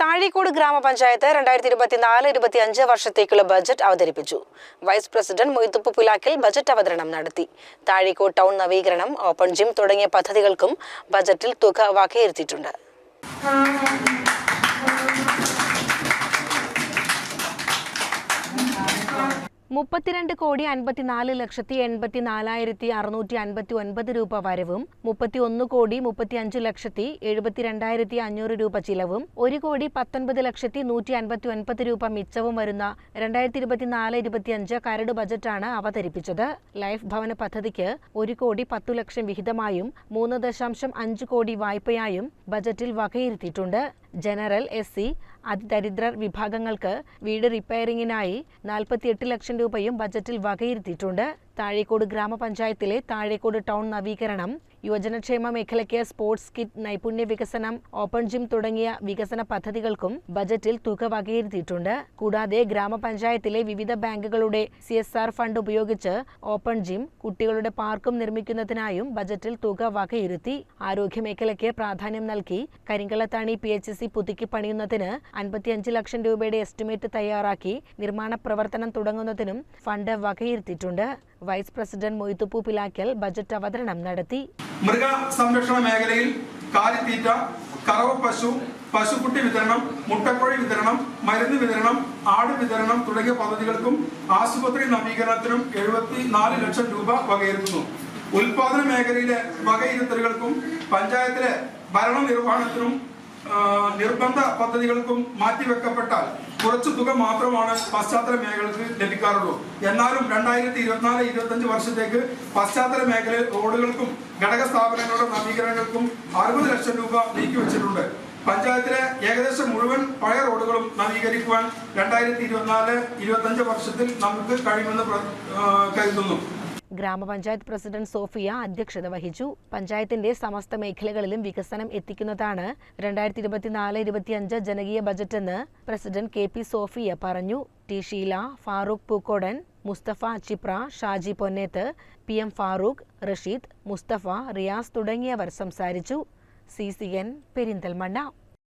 താഴിക്കോട് ഗ്രാമപഞ്ചായത്ത് രണ്ടായിരത്തി ഇരുപത്തിനാല് ഇരുപത്തി അഞ്ച് വർഷത്തേക്കുള്ള ബജറ്റ് അവതരിപ്പിച്ചു. Vice president Moithuppu Pulakkil budget അവതരണം നടത്തി. താഴിക്കോട് ടൗൺ നവീകരണം ഓപ്പൺ ജിം തുടങ്ങിയ പദ്ധതികൾക്കും ബജറ്റിൽ തുക വകയിരുത്തിയിട്ടുണ്ട്. മുപ്പത്തിരണ്ട് കോടി അൻപത്തിനാല് ലക്ഷത്തി എൺപത്തി നാലായിരത്തി അറുന്നൂറ്റി അൻപത്തി ഒൻപത് രൂപ വരവും മുപ്പത്തി ഒന്ന് കോടി മുപ്പത്തി അഞ്ച് ലക്ഷത്തി എഴുപത്തിരണ്ടായിരത്തി അഞ്ഞൂറ് രൂപ ചിലവും ഒരു കോടി പത്തൊൻപത് ലക്ഷത്തി നൂറ്റി അൻപത്തി ഒൻപത് രൂപ മിച്ചവും വരുന്ന രണ്ടായിരത്തി ഇരുപത്തിനാല് ഇരുപത്തിയഞ്ച് കരട് ബജറ്റാണ് അവതരിപ്പിച്ചത്. ലൈഫ് ഭവന പദ്ധതിക്ക് ഒരു കോടി പത്തു ലക്ഷം വിഹിതമായും മൂന്ന് ദശാംശം അഞ്ച് കോടി വായ്പയായും ബജറ്റിൽ വകയിരുത്തിയിട്ടുണ്ട്. ജനറൽ എസ് സി അതിദരിദ്രർ വിഭാഗങ്ങൾക്ക് വീട് റിപ്പയറിംഗിനായി നാൽപ്പത്തിയെട്ട് ലക്ഷം രൂപയും ബജറ്റിൽ വകയിരുത്തിയിട്ടുണ്ട്. താഴേക്കോട് ഗ്രാമപഞ്ചായത്തിലെ താഴേക്കോട് ടൗൺ നവീകരണം യുവജനക്ഷേമ മേഖലയ്ക്ക് സ്പോർട്സ് കിറ്റ് നൈപുണ്യ വികസനം ഓപ്പൺ ജിം തുടങ്ങിയ വികസന പദ്ധതികൾക്കും ബജറ്റിൽ തുക വകയിരുത്തിയിട്ടുണ്ട്. കൂടാതെ ഗ്രാമപഞ്ചായത്തിലെ വിവിധ ബാങ്കുകളുടെ സി എസ് ആർ ഫണ്ട് ഉപയോഗിച്ച് ഓപ്പൺ ജിം കുട്ടികളുടെ പാർക്കും നിർമ്മിക്കുന്നതിനായും ബജറ്റിൽ തുക വകയിരുത്തി. ആരോഗ്യ മേഖലയ്ക്ക് പ്രാധാന്യം നൽകി. കരിങ്കളത്താണി പി എച്ച് സി പുതുക്കി പണിയുന്നതിന് അൻപത്തിയഞ്ച് ലക്ഷം രൂപയുടെ എസ്റ്റിമേറ്റ് തയ്യാറാക്കി. നിർമ്മാണ പ്രവർത്തനം തുടങ്ങുന്നതിനും fund വകയിരുത്തിയിട്ടുണ്ട്. Vice president Moithuppu Pilakkal budget അവതരണം നടത്തി. മൃഗ സംരക്ഷണ മേഖലയിൽ കാലിത്തീറ്റ കറവ പശു പശുക്കുട്ടി വിതരണം മുട്ടക്കോഴി വിതരണം മരുന്ന് വിതരണം ആട് വിതരണം തുടങ്ങിയ പദ്ധതികൾക്കും ആശുപത്രി നവീകരണത്തിനും എഴുപത്തി നാല് ലക്ഷം രൂപ വകയിരുത്തുന്നു. ഉൽപാദന മേഖലയിലെ വകയിരുത്തലുകൾക്കും പഞ്ചായത്തിലെ ഭരണനിർവഹണത്തിനും ആ, നിർബന്ധ പദ്ധതികൾക്കും മാറ്റിവെക്കപ്പെട്ടാൽ കുറച്ചു തുക മാത്രമാണ് പശ്ചാത്തല മേഖലക്ക് ലഭിക്കാറുള്ളൂ. എന്നാലും രണ്ടായിരത്തി ഇരുപത്തിനാല് ഇരുപത്തഞ്ച് വർഷത്തേക്ക് പശ്ചാത്തല മേഖലയിൽ റോഡുകൾക്കും ഘടക സ്ഥാപനങ്ങളുടെ നവീകരണങ്ങൾക്കും അറുപത് ലക്ഷം രൂപ നീക്കിവെച്ചിട്ടുണ്ട് പഞ്ചായത്തിലെ ഏകദേശം മുഴുവൻ പഴയ റോഡുകളും നവീകരിക്കുവാൻ രണ്ടായിരത്തി ഇരുപത്തിനാല് ഇരുപത്തഞ്ച് വർഷത്തിൽ നമുക്ക് കഴിയുമെന്ന് കരുതുന്നു. ഗ്രാമപഞ്ചായത്ത് പ്രസിഡന്റ് സോഫിയ അധ്യക്ഷത വഹിച്ചു. പഞ്ചായത്തിന്റെ സമസ്ത മേഖലകളിലും വികസനം എത്തിക്കുന്നതാണ് രണ്ടായിരത്തി ഇരുപത്തിനാല് ഇരുപത്തിയഞ്ച് ജനകീയ ബജറ്റെന്ന് പ്രസിഡന്റ് കെ പി സോഫിയ പറഞ്ഞു. T Sheela Farooq Pookkodan Mustafa Chipra Shaji Ponneth P M Farooq Rasheed Mustafa Riyas തുടങ്ങിയവർ സംസാരിച്ചു. C C N Perinthalmanna.